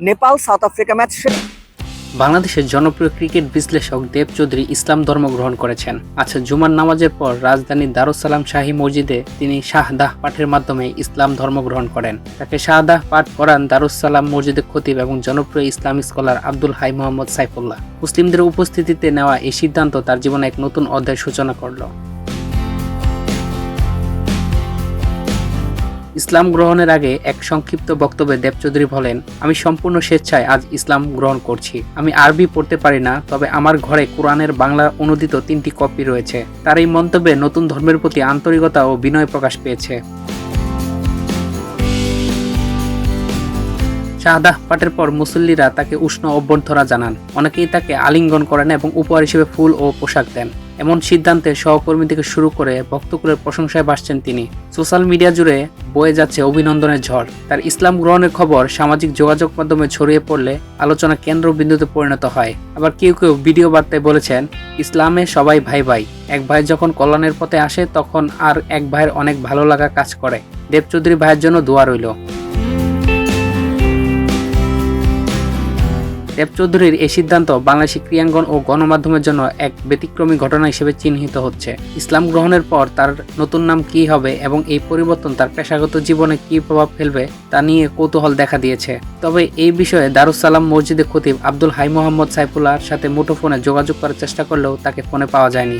Nepal, south Africa match বাংলাদেশের জনপ্রিয় cricket বিশ্লেষক দেব চৌধুরী ইসলাম ধর্ম গ্রহণ করেছেন। আচ্ছা জুমার নামাজের পর রাজধানীর দারুসালাম শাহী মসজিদে তিনি শাহদাহ পাঠের মাধ্যমে ইসলাম ধর্ম গ্রহণ করেন। তাকে শাহদাহ পাঠ করান দারুসালাম মসজিদে খতিব এবং জনপ্রিয় ইসলাম স্কলার আব্দুল হাই মোহাম্মদ সাইফুল্লাহ। মুসলিমদের উপস্থিতিতে নেওয়া এই সিদ্ধান্ত তার জীবনে এক নতুন অধ্যায় সূচনা করল। ইসলাম গ্রহণের আগে এক সংক্ষিপ্ত বক্তব্যে দেবচৌধুরী বলেন, আমি সম্পূর্ণ স্বেচ্ছায় আজ ইসলাম গ্রহণ করছি। আমি আরবি পড়তে পারি না, তবে আমার ঘরে কোরআনের বাংলা অনুদিত তিনটি কপি রয়েছে। তার এই মন্তব্যে নতুন ধর্মের প্রতি আন্তরিকতা ও বিনয় প্রকাশ পেয়েছে। শাহাদাহ পাঠের পর মুসল্লিরা তাকে উষ্ণ অভ্যর্থনা জানান। অনেকেই তাকে আলিঙ্গন করেন এবং উপহার হিসেবে ফুল ও পোশাক দেন। এমন সিদ্ধান্তে সহকর্মী থেকে শুরু করে ভক্তকুলের প্রশংসায় বাসছেন তিনি। সোশ্যাল মিডিয়া জুড়ে বয়ে যাচ্ছে অভিনন্দনের ঝড়। তার ইসলাম গ্রহণের খবর সামাজিক যোগাযোগ মাধ্যমে ছড়িয়ে পড়লে আলোচনা কেন্দ্রবিন্দুতে পরিণত হয়। আবার কেউ কেউ ভিডিও বার্তায় বলেছেন, ইসলামে সবাই ভাই ভাই। এক ভাই যখন কল্যাণের পথে আসে, তখন আর এক ভাইয়ের অনেক ভালো লাগা কাজ করে। দেব চৌধুরী ভাইয়ের জন্য দোয়া রইল। দেব চৌধুরীর এই সিদ্ধান্ত বাংলাদেশি ক্রিয়াঙ্গন ও গণমাধ্যমের জন্য এক ব্যতিক্রমী ঘটনা হিসেবে চিহ্নিত হচ্ছে। ইসলাম গ্রহণের পর তার নতুন নাম কি হবে এবং এই পরিবর্তন তার পেশাগত জীবনে কি প্রভাব ফেলবে তা নিয়ে কৌতূহল দেখা দিয়েছে। তবে এই বিষয়ে দারুসালাম মসজিদে খতিব আব্দুল হাই মোহাম্মদ সাইফুল্লাহর সাথে মুঠোফোনে যোগাযোগ করার চেষ্টা করলেও তাকে ফোনে পাওয়া যায়নি।